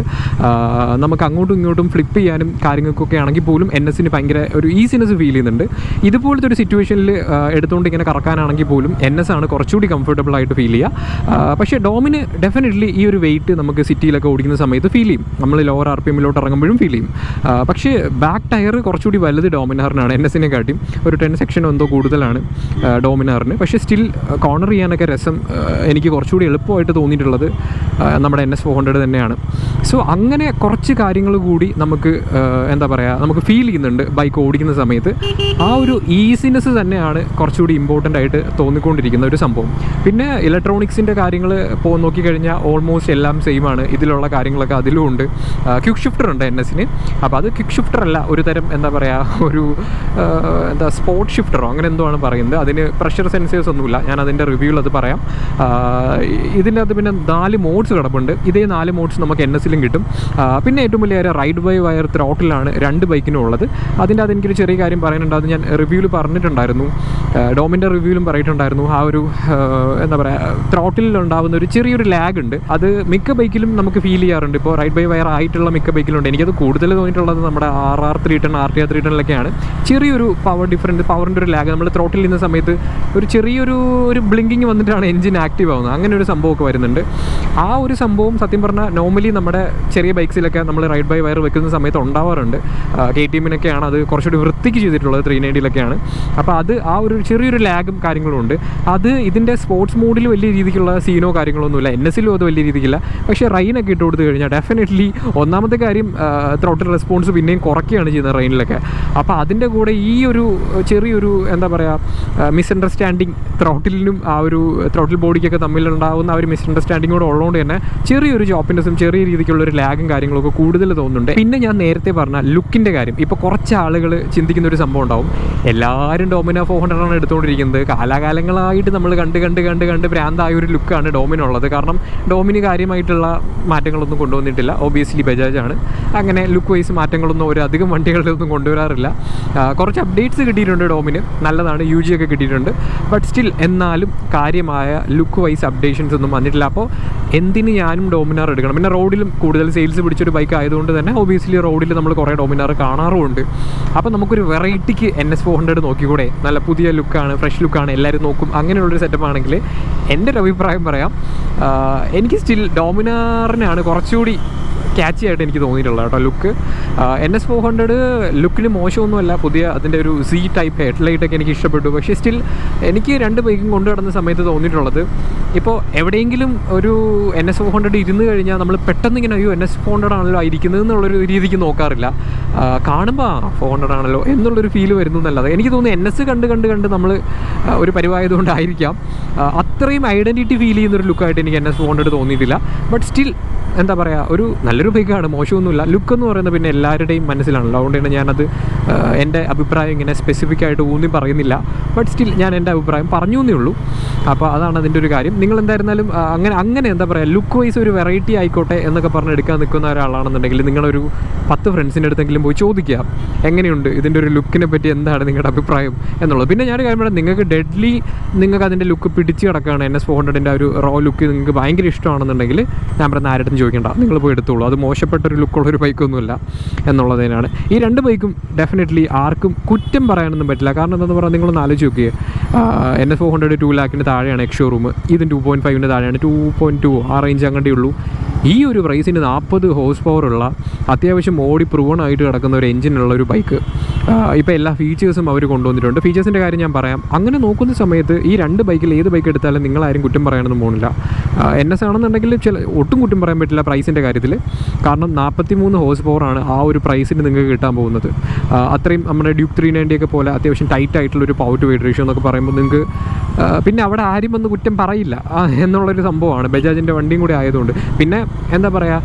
നമുക്ക് അങ്ങോട്ടും ഇങ്ങോട്ടും ഫ്ലിപ്പ് ചെയ്യാനും കാര്യങ്ങൾക്കൊക്കെ ആണെങ്കിൽ പോലും എൻ എസിന് ഭയങ്കര ഒരു ഈസിനെസ് ഫീൽ ചെയ്യുന്നുണ്ട്. ഇതുപോലത്തെ ഒരു സിറ്റുവേഷനിൽ എടുത്തുകൊണ്ട് ഇങ്ങനെ കറക്കാനാണെങ്കിൽ പോലും എൻ എസ് ആണ് കുറച്ചുകൂടി കംഫർട്ടബിൾ ആയിട്ട് ഫീൽ ചെയ്യുക. പക്ഷേ ഡോമിന് ഡെഫിനറ്റ്ലി ഈ ഒരു വെയിറ്റ് നമുക്ക് സിറ്റിയിലൊക്കെ ഓടിക്കുന്ന സമയത്ത് ഫീൽ ചെയ്യും. നമ്മൾ ലോവർ ആർ പി എമ്മിലോട്ട് ഇറങ്ങുമ്പോഴും ഫീൽ ചെയ്യും. പക്ഷേ ബാക്ക് ടയർ കുറച്ചുകൂടി വലുത് ഡോമിനാറിനാണ്. എൻ എസിനെ കാട്ടിയും. ഒരു ടെൻ സെക്ഷൻ എന്തോ കൂടുതലാണ് ഡോമിനാറിന്. പക്ഷേ സ്റ്റിൽ കോർണർ ചെയ്യാനൊക്കെ രസം എനിക്ക് കുറച്ചുകൂടി എളുപ്പമായിട്ട് തോന്നിയിട്ടുള്ളത് നമ്മുടെ എൻ എസ് ഫോർ ഹൺഡ്രഡ് തന്നെയാണ്. സോ അങ്ങനെ കുറച്ച് കാര്യങ്ങൾ കൂടി നമുക്ക് എന്താ പറയുക നമുക്ക് ഫീൽ ചെയ്യുന്നുണ്ട് ബൈക്ക് ഓടിക്കുന്ന സമയത്ത്. ആ ഒരു ഈസിനെസ് തന്നെയാണ് കുറച്ചുകൂടി ഇമ്പോർട്ടന്റ് ആയിട്ട് തോന്നിക്കൊണ്ടിരിക്കുന്ന ഒരു സംഭവം. പിന്നെ ഇലക്ട്രോണിക്സിന്റെ കാര്യങ്ങൾ പോ നോക്കിക്കഴിഞ്ഞാൽ ഓൾമോസ്റ്റ് എല്ലാം സെയിം ആണ്. ഇതിലുള്ള കാര്യങ്ങളൊക്കെ അതിലും ഉണ്ട്. ക്വിക്ക് ഷിഫ്റ്റർ ഉണ്ട് എൻ എസിന് അപ്പോൾ അത് ക്വിക്ക് ഷിഫ്റ്റർ അല്ല ഒരു തരം എന്താ പറയുക ഒരു എന്താ സ്പോർട്ട് ഷിഫ്റ്ററോ അങ്ങനെ എന്തോ ആണ് പറയുന്നത്. അതിന് പ്രഷർ സെൻസേഴ്സ് ഒന്നുമില്ല. ഞാൻ അതിന്റെ റിവ്യൂവിൽ അത് പറയാം. അത് പിന്നെ നാല് മോഡ്സ് കിടപ്പുണ്ട്. ഇതേ നാല് മോഡ്സ് നമുക്ക് എൻ എസിലും കിട്ടും. പിന്നെ ഏറ്റവും വലിയ റൈഡ് ബൈ വയർ ത്രോട്ടിലാണ് രണ്ട് ബൈക്കിനും ഉള്ളത്. അതിന്റെ അത് എനിക്കൊരു ചെറിയ കാര്യം പറയാനുണ്ട്. അത് ഞാൻ റിവ്യൂവിൽ പറഞ്ഞിട്ടുണ്ടായിരുന്നു. ഡോമിന്റെ റിവ്യൂവിലും പറഞ്ഞിട്ടുണ്ടായിരുന്നു. ആ ഒരു എന്താ പറയുക ത്രോട്ടിലുണ്ടാവുന്ന ഒരു ചെറിയൊരു ലാഗ് ഉണ്ട്. അത് മിക്ക ബൈക്കിലും നമുക്ക് ഫീൽ ചെയ്യാറുണ്ട്. ഇപ്പോൾ റൈഡ് ബൈ വയർ ആയിട്ടുള്ള മിക്ക ബൈക്കിലുണ്ട് എനിക്കത് കൂടുതൽ തോന്നിയിട്ടുള്ളത് നമ്മുടെ R R three ten R T R three ടെനിലൊക്കെയാണ് ചെറിയൊരു പവർ ഡിഫറന്റ് പവറിന്റെ ഒരു ലാഗ് നമ്മൾ ത്രോട്ടിൽ ചെയ്യുന്ന സമയത്ത് ഒരു ചെറിയൊരു ഒരു ബ്ലിങ്കിങ് വന്നിട്ടാണ് എഞ്ചിൻ ആക്റ്റീവ് ആവുന്നത്. അങ്ങനെ ഒരു സംഭവമൊക്കെ വരുന്നുണ്ട്. ആ ഒരു സംഭവം സത്യം പറഞ്ഞാൽ നോർമലി നമ്മുടെ ചെറിയ ബൈക്സിലൊക്കെ നമ്മൾ റൈഡ് ബൈ വയർ വെക്കുന്ന സമയത്ത് ഉണ്ടാവാറുണ്ട്. കെ ടി എമ്മിനൊക്കെയാണ് അത് കുറച്ചുകൂടി വൃത്തിക്ക് ചെയ്തിട്ടുള്ളത് ത്രീ നയന്റിയിലൊക്കെയാണ് അപ്പോൾ അത് ആ ഒരു ചെറിയൊരു ലാഗും കാര്യങ്ങളും ഉണ്ട്. അത് ഇതിന്റെ സ്പോർട്സ് മോഡിൽ വലിയ രീതിക്കുള്ള സീനോ കാര്യങ്ങളൊന്നുമില്ല എൻ എസിലും അത് വലിയ രീതിക്കില്ല. പക്ഷേ റൈനൊക്കെ ഇട്ട് കൊടുത്തു കഴിഞ്ഞാൽ ഡെഫിനറ്റ്ലി ഒന്നാമത്തെ കാര്യം ത്രോട്ടിൽ റെസ്പോൺസ് പിന്നെയും കുറയ്ക്കുകയാണ് ചെയ്യുന്നത് റെയിനിലൊക്കെ. അപ്പോൾ അതിന്റെ കൂടെ ഈ ഒരു ചെറിയൊരു എന്താ പറയുക മിസ്അണ്ടർസ്റ്റാൻഡിങ് ത്രോട്ടിലിനും ആ ഒരു ത്രോട്ടിൽ ബോഡിക്കൊക്കെ തമ്മിലുണ്ടാകുന്ന ആ ഒരു മിസ്അണ്ടർസ്റ്റാൻഡിങ് കൂടെ ഉള്ളതുകൊണ്ട് തന്നെ ചെറിയൊരു ജോപ്പിനെസും ചെറിയ രീതിക്കുള്ള ഒരു ലാഗും കാര്യങ്ങളൊക്കെ കൂടുതൽ തോന്നുന്നുണ്ട്. പിന്നെ ഞാൻ നേരത്തെ പറഞ്ഞ ലുക്കിന്റെ കാര്യം. ഇപ്പോൾ കുറച്ച് ആളുകൾ ചിന്തിക്കുന്ന ഒരു സംഭവം ഉണ്ടാവും. എല്ലാവരും ഡോമിന ഫോർ ഹൺഡ്രഡ് ആണ് എടുത്തുകൊണ്ടിരിക്കുന്നത്. കാലാകാലങ്ങളായിട്ട് നമ്മൾ കണ്ട് കണ്ട് കണ്ട് കണ്ട് ഭ്രാന്തായ ഒരു ലുക്കാണ് ഡോമിനുള്ളത് കാരണം ഡോമിന് കാര്യമായിട്ടുള്ള മാറ്റങ്ങളൊന്നും കൊണ്ടുവന്നിട്ടില്ല ഒബിയസ്ലി ബജാജാണ്. അങ്ങനെ ലുക്ക് വൈസ് മാറ്റങ്ങളൊന്നും ഒരു അധികം വണ്ടികളിലൊന്നും കൊണ്ടുവരാറില്ല. കുറച്ച് അപ്ഡേറ്റ്സ് കിട്ടിയിട്ടുണ്ട് ഡോമിന്. നല്ലതാണ്. യു ജി ഒക്കെ കിട്ടിയിട്ടുണ്ട്. ബട്ട് സ്റ്റിൽ എന്നാലും കാര്യമായ ലുക്ക് വൈസ് അപ്ഡേഷൻസ് ഒന്നും വന്നിട്ടില്ല. അപ്പോൾ എന്തിന് ഞാനും ഡോമിനാർ എടുക്കണം? പിന്നെ റോഡിലും കൂടുതൽ സെയിൽസ് പിടിച്ചൊരു ബൈക്ക് ആയതുകൊണ്ട് തന്നെ ഒബിയസ്ലി റോഡിൽ നമ്മൾ കുറേ ഡോമിനാർ കാണാറുമുണ്ട്. അപ്പോൾ നമുക്കൊരു വെറൈറ്റിക്ക് എൻ എസ് ഫോർ ഹൺഡ്രഡ് നോക്കിക്കൂടെ? നല്ല പുതിയ ലുക്കാണ് ഫ്രഷ് ലുക്കാണ് എല്ലാവരും നോക്കും. അങ്ങനെയുള്ളൊരു സെറ്റപ്പ് ആണെങ്കിൽ എന്റെ ഒരു അഭിപ്രായം പറയാം. എനിക്ക് സ്റ്റിൽ ഡോമിനാറിനാണ് കുറച്ചുകൂടി ക്യാച്ചി ആയിട്ട് എനിക്ക് തോന്നിയിട്ടുള്ളത് കേട്ടോ look N S four hundred ലുക്കിന് മോശമൊന്നുമല്ല. പുതിയ അതിന്റെ ഒരു സി ടൈപ്പ് ഹെഡ്ലൈറ്റ് ഒക്കെ എനിക്ക് ഇഷ്ടപ്പെട്ടു. പക്ഷേ സ്റ്റിൽ എനിക്ക് രണ്ട് ബൈക്കും കൊണ്ടു നടന്ന സമയത്ത് തോന്നിയിട്ടുള്ളത്. ഇപ്പോൾ എവിടെയെങ്കിലും ഒരു എൻ എസ് ഫോർ ഹൺഡ്രഡ് ഇരുന്ന് കഴിഞ്ഞാൽ നമ്മൾ പെട്ടെന്ന് ഇങ്ങനെ അയ്യോ എൻ എസ് ഫോർ ഹൺഡ്രഡ് ആണല്ലോ ഇരിക്കുന്നത് എന്നുള്ളൊരു രീതിക്ക് നോക്കാറില്ല. കാണുമ്പോൾ ആ ഫോർ ഹൺഡ്രഡ് ആണല്ലോ എന്നുള്ളൊരു ഫീൽ വരുന്നു എന്നല്ലാതെ. എനിക്ക് തോന്നുന്നു എൻ എസ് കണ്ട് കണ്ട് കണ്ട് നമ്മൾ ഒരു പരിവായതുകൊണ്ടായിരിക്കാം. അത്രയും ഐഡന്റിറ്റി ഫീൽ ചെയ്യുന്നൊരു ലുക്കായിട്ട് എനിക്ക് എൻ എസ് ഫോർ ഹൺഡ്രഡ് തോന്നിയിട്ടില്ല. ബട്ട് സ്റ്റിൽ എന്താ പറയുക ഒരു നല്ലൊരു ബൈക്കാണ് മോശമൊന്നുമില്ല. ലുക്ക് എന്ന് പറയുന്നത് പിന്നെ എല്ലാവരുടെയും മനസ്സിലാണല്ലോ. അതുകൊണ്ടാണ് ഞാനത് എന്റെ അഭിപ്രായം ഇങ്ങനെ സ്പെസിഫിക് ആയിട്ട് ഊന്നി പറയുന്നില്ല. ബട്ട് സ്റ്റിൽ ഞാൻ എന്റെ അഭിപ്രായം പറഞ്ഞു എന്നേ ഉള്ളൂ. അപ്പോൾ അതാണ് അതിന്റെ ഒരു കാര്യം. നിങ്ങൾ എന്തായിരുന്നാലും അങ്ങനെ അങ്ങനെ എന്താ പറയുക ലുക്ക് വൈസ് ഒരു വെറൈറ്റി ആയിക്കോട്ടെ എന്നൊക്കെ പറഞ്ഞ് എടുക്കാൻ നിൽക്കുന്ന ഒരാളാണെന്നുണ്ടെങ്കിൽ നിങ്ങളൊരു പത്ത് ഫ്രണ്ട്സിന്റെ അടുത്തെങ്കിലും പോയി ചോദിക്കുക. എങ്ങനെയുണ്ട്? ഇതിന്റെ ഒരു ലുക്കിനെ പറ്റി എന്താണ് നിങ്ങളുടെ അഭിപ്രായം എന്നുള്ളത്. പിന്നെ ഞാനൊരു കാര്യം നിങ്ങൾക്ക് ഡെഡ്ലി നിങ്ങൾക്ക് അതിന്റെ ലുക്ക് പിടിച്ച് കിടക്കുകയാണ് എൻ എസ് ഫോർ ഹൺഡ്രഡിന്റെ ഒരു റോ ലുക്ക് നിങ്ങൾക്ക് ഭയങ്കര ഇഷ്ടമാണെന്നുണ്ടെങ്കിൽ ഞാൻ പറയുന്ന ആരുടെ ചോദിക്കേണ്ട. നിങ്ങൾ പോയി എടുത്തോളൂ. അത് മോശപ്പെട്ട ഒരു ലുക്കുള്ള ഒരു ബൈക്കൊന്നുമില്ല എന്നുള്ളതിനാണ്. ഈ രണ്ട് ബൈക്കും ഡെഫിനറ്റ്ലി ആർക്കും കുറ്റം പറയാനൊന്നും പറ്റില്ല. കാരണം എന്താണെന്ന് പറഞ്ഞാൽ നിങ്ങളൊന്ന് ആലോചിച്ച് നോക്കിയേ. N S four hundred two ലാക്കിന്റെ താഴെയാണ് എക്സ് ഷോറൂം ഇതിന് ടു പോയിന്റ് ഫൈവിന്റെ താഴെയാണ്. ടു പോയിന്റ് ടു ആ റേഞ്ച് അങ്ങോട്ടേ ഉള്ളൂ ഈ ഒരു പ്രൈസിന് നാൽപ്പത് ഹോഴ്സ് പവർ ഉള്ള അത്യാവശ്യം ഓടി പ്രൂവൺ ആയിട്ട് കിടക്കുന്ന ഒരു എഞ്ചിനുള്ള ഒരു ബൈക്ക് ഇപ്പോൾ എല്ലാ ഫീച്ചേഴ്സും അവർ കൊണ്ടുവന്നിട്ടുണ്ട്. ഫീച്ചേഴ്സിന്റെ കാര്യം ഞാൻ പറയാം. അങ്ങനെ നോക്കുന്ന സമയത്ത് ഈ രണ്ട് ബൈക്കിൽ ഏത് ബൈക്ക് എടുത്താലും നിങ്ങളാരും കുറ്റം പറയാനൊന്നും പോകുന്നില്ല എൻ എസ് ആണെന്നുണ്ടെങ്കിൽ ചില ഒട്ടും കുറ്റം പറയാൻ പറ്റില്ല പ്രൈസിന്റെ കാര്യത്തിൽ കാരണം നാൽപ്പത്തി മൂന്ന് ഹോഴ്സ് പവറാണ് ആ ഒരു പ്രൈസിന് നിങ്ങൾക്ക് കിട്ടാൻ പോകുന്നത്. അത്രയും നമ്മുടെ ഡ്യൂക്ക് ത്രീ നയന്റിയൊക്കെ പോലെ അത്യാവശ്യം ടൈറ്റ് ആയിട്ടുള്ള ഒരു പവർ ടു വെയിറ്റ് റേഷ്യോ എന്നൊക്കെ പറയുമ്പോൾ നിങ്ങൾക്ക് പിന്നെ അവിടെ ആരും വന്ന് കുറ്റം പറയില്ല. എന്നുള്ളൊരു സംഭവമാണ്. ബജാജിന്റെ വണ്ടിയും കൂടി ആയതുകൊണ്ട്. പിന്നെ എന്താ പറയുക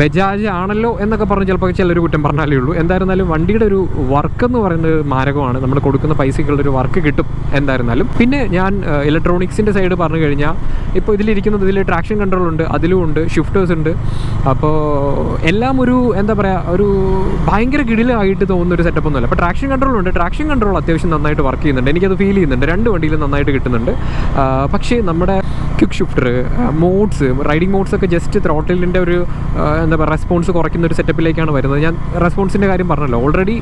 ബജാജ് ആണല്ലോ എന്നൊക്കെ പറഞ്ഞ് ചിലപ്പോൾ ചിലർ കുറ്റം പറഞ്ഞാലേ ഉള്ളൂ. എന്തായിരുന്നാലും വണ്ടിയുടെ ഒരു വർക്ക് എന്ന് പറയുന്നത് മാരകമാണ്. നമ്മൾ കൊടുക്കുന്ന പൈസയ്ക്കുള്ളൊരു വർക്ക് കിട്ടും എന്തായിരുന്നാലും. പിന്നെ ഞാൻ ഇലക്ട്രോണിക്സിന്റെ സൈഡ് പറഞ്ഞു കഴിഞ്ഞാൽ ഇപ്പോൾ ഇതിലിരിക്കുന്നത് ഇതിൽ ട്രാക്ഷൻ കൺട്രോൾ ഉണ്ട് അതിലും ഉണ്ട് ഷിഫ്റ്റേഴ്സ് ഉണ്ട്. അപ്പോൾ എല്ലാം ഒരു എന്താ പറയുക ഒരു ഭയങ്കര കിടിലായിട്ട് തോന്നുന്ന ഒരു സെറ്റപ്പ് ഒന്നുമല്ല. അപ്പോൾ ട്രാക്ഷൻ കൺട്രോൾ ഉണ്ട്. ട്രാക്ഷൻ കൺട്രോൾ അത്യാവശ്യം നന്നായിട്ട് വർക്ക് ചെയ്യുന്നുണ്ട്. എനിക്കത് ഫീൽ ചെയ്യുന്നുണ്ട്. രണ്ട് വണ്ടിയിലും നന്നായിട്ട് കിട്ടുന്നുണ്ട്. പക്ഷേ നമ്മുടെ quick shifter modes riding modes ഒക്കെ ജസ്റ്റ് ത്രോട്ടിലിന്റെ ഒരു എന്താ പറയുക റെസ്പോൺസ് കുറയ്ക്കുന്ന ഒരു സെറ്റപ്പിലേക്കാണ് വരുന്നത്. ഞാൻ റെസ്പോൺസിന്റെ കാര്യം പറഞ്ഞല്ലോ. ഓൾറെഡി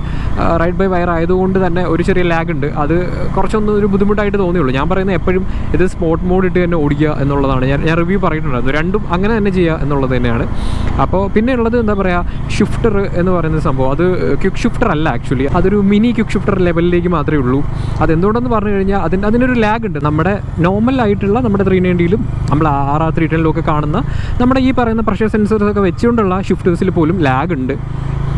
റൈഡ് ബൈ വയർ ആയതുകൊണ്ട് തന്നെ ഒരു ചെറിയ ലാഗ് ഉണ്ട്. അത് കുറച്ചൊന്ന് ഒരു ബുദ്ധിമുട്ടായിട്ട് തോന്നിയുള്ളൂ. ഞാൻ പറയുന്നത് എപ്പോഴും ഇത് സ്പോട്ട് മോഡ് ഇട്ട് തന്നെ ഓടിക്കുക എന്നുള്ളതാണ്. ഞാൻ ഞാൻ റിവ്യൂ പറഞ്ഞിട്ടുണ്ടായിരുന്നു. രണ്ടും അങ്ങനെ തന്നെ ചെയ്യുക എന്നുള്ളത് തന്നെയാണ്. അപ്പോൾ പിന്നെ ഉള്ളത് എന്താ പറയുക ഷിഫ്റ്റർ എന്ന് പറയുന്ന സംഭവം. അത് ക്വിക്ക് ഷിഫ്റ്റർ അല്ല ആക്ച്വലി അതൊരു മിനി ക്വിക്ക് ഷിഫ്റ്റർ ലെവലിലേക്ക് മാത്രമേ ഉള്ളൂ. അതെന്തുകൊണ്ടെന്ന് പറഞ്ഞു കഴിഞ്ഞാൽ അതിന് അതിനൊരു ലാഗ് ഉണ്ട്. നമ്മുടെ നോർമൽ ആയിട്ടുള്ള നമ്മുടെ ത്രീ നയന്റിയിലും നമ്മൾ ആർ ആർ ത്രീ ടെനിലും ഒക്കെ കാണുന്ന നമ്മുടെ ഈ പറയുന്ന പ്രഷർ സെൻസേഴ്സ് ഒക്കെ വെച്ചുകൊണ്ടുള്ള ഷിഫ്റ്റേഴ്സിൽ പോലും ലാഗ് ഉണ്ട്.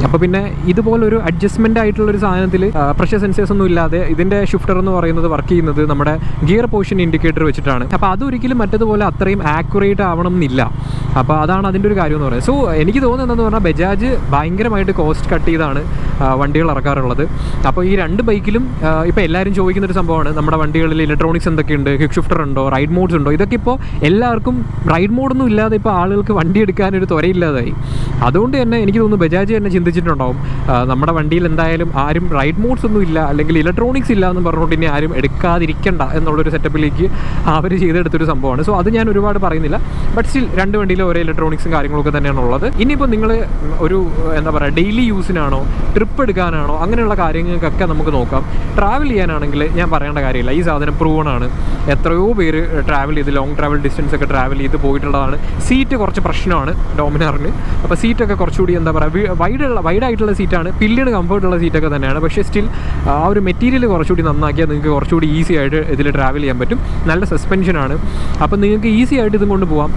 അപ്പോൾ പിന്നെ ഇതുപോലൊരു അഡ്ജസ്റ്റ്മെന്റ് ആയിട്ടുള്ള ഒരു സാധനത്തിൽ പ്രഷർ സെൻസേഴ്സ് ഒന്നും ഇല്ലാതെ ഇതിന്റെ ഷിഫ്റ്റർ എന്ന് പറയുന്നത് വർക്ക് ചെയ്യുന്നത് നമ്മുടെ ഗിയർ പൊസിഷൻ ഇൻഡിക്കേറ്റർ വെച്ചിട്ടാണ്. അപ്പോൾ അതൊരിക്കലും മറ്റതുപോലെ അത്രയും ആക്യുറേറ്റ് ആവണം എന്നില്ല അപ്പോൾ അതാണ് അതിന്റെ ഒരു കാര്യം എന്ന് പറയുന്നത്. സോ എനിക്ക് തോന്നുന്നത് എന്താന്ന് പറഞ്ഞാൽ ബജാജ് ഭയങ്കരമായിട്ട് കോസ്റ്റ് കട്ട് ചെയ്താണ് വണ്ടികൾ ഇറക്കാറുള്ളത്. അപ്പോൾ ഈ രണ്ട് ബൈക്കിലും ഇപ്പോൾ എല്ലാവരും ചോദിക്കുന്ന ഒരു സംഭവമാണ്. നമ്മുടെ വണ്ടികളിൽ ഇലക്ട്രോണിക്സ് എന്തൊക്കെയുണ്ട്? ക്വിക്ക് ഷിഫ്റ്റർ ഉണ്ടോ? റൈഡ് മോഡ്സ് ഉണ്ടോ? ഇതൊക്കെ ഇപ്പോൾ എല്ലാവർക്കും റൈഡ് മോഡൊന്നും ഇല്ലാതെ ഇപ്പോൾ ആളുകൾക്ക് വണ്ടി എടുക്കാനൊരു ത്വരയില്ലാതായി അതുകൊണ്ട് തന്നെ എനിക്ക് തോന്നുന്നു ബജാജ് തന്നെ ചിന്തിച്ചിട്ടുണ്ടാവും നമ്മുടെ വണ്ടിയിൽ എന്തായാലും ആരും റൈഡ് മോഡ്സ് ഒന്നും ഇല്ല അല്ലെങ്കിൽ ഇലക്ട്രോണിക്സ് ഇല്ല എന്ന് പറഞ്ഞുകൊണ്ട് ഇനി ആരും എടുക്കാതിരിക്കണ്ട എന്നുള്ളൊരു സെറ്റപ്പിലേക്ക് അവർ ചെയ്തെടുത്തൊരു സംഭവമാണ്. സോ അത് ഞാൻ ഒരുപാട് പറയുന്നില്ല. ബട്ട് സ്റ്റിൽ രണ്ട് വണ്ടിയിലും ഒരേ ഇലക്ട്രോണിക്സും കാര്യങ്ങളൊക്കെ തന്നെയാണ് ഉള്ളത്. ഇനിയിപ്പോൾ നിങ്ങൾ ഒരു എന്താ പറയുക ഡെയിലി യൂസിനാണോ ട്രിപ്പ് എടുക്കാനാണോ അങ്ങനെയുള്ള കാര്യങ്ങൾക്കൊക്കെ നമുക്ക് നോക്കാം. ട്രാവൽ ചെയ്യാനാണെങ്കിൽ ഞാൻ പറയേണ്ട കാര്യമില്ല. ഈ സാധനം പ്രൂവൺ ആണ്. എത്രയോ പേര് ട്രാവൽ ചെയ്ത് ലോങ് ട്രാവൽ ഡിസ്റ്റൻസ് ഒക്കെ ട്രാവൽ ചെയ്ത് പോയിട്ടുള്ളതാണ്. സീറ്റ് കുറച്ച് പ്രശ്നമാണ്. ഡോമിനാറിന് അപ്പോൾ സീറ്റൊക്കെ കുറച്ചുകൂടി എന്താ പറയുക വൈഡ് വൈഡുള്ള വൈഡായിട്ടുള്ള സീറ്റാണ് പില്ലിന് കംഫർട്ടുള്ള സീറ്റൊക്കെ തന്നെയാണ്. പക്ഷേ സ്റ്റിൽ ആ ഒരു മെറ്റീരിയൽ കുറച്ചുകൂടി നന്നാക്കിയാൽ നിങ്ങൾക്ക് കുറച്ചുകൂടി ഈസി ആയിട്ട് ഇതിൽ ട്രാവൽ ചെയ്യാൻ പറ്റും. നല്ല സസ്പെൻഷനാണ് അപ്പോൾ നിങ്ങൾക്ക് ഈസി ആയിട്ട് ഇതും കൊണ്ട് പോകാം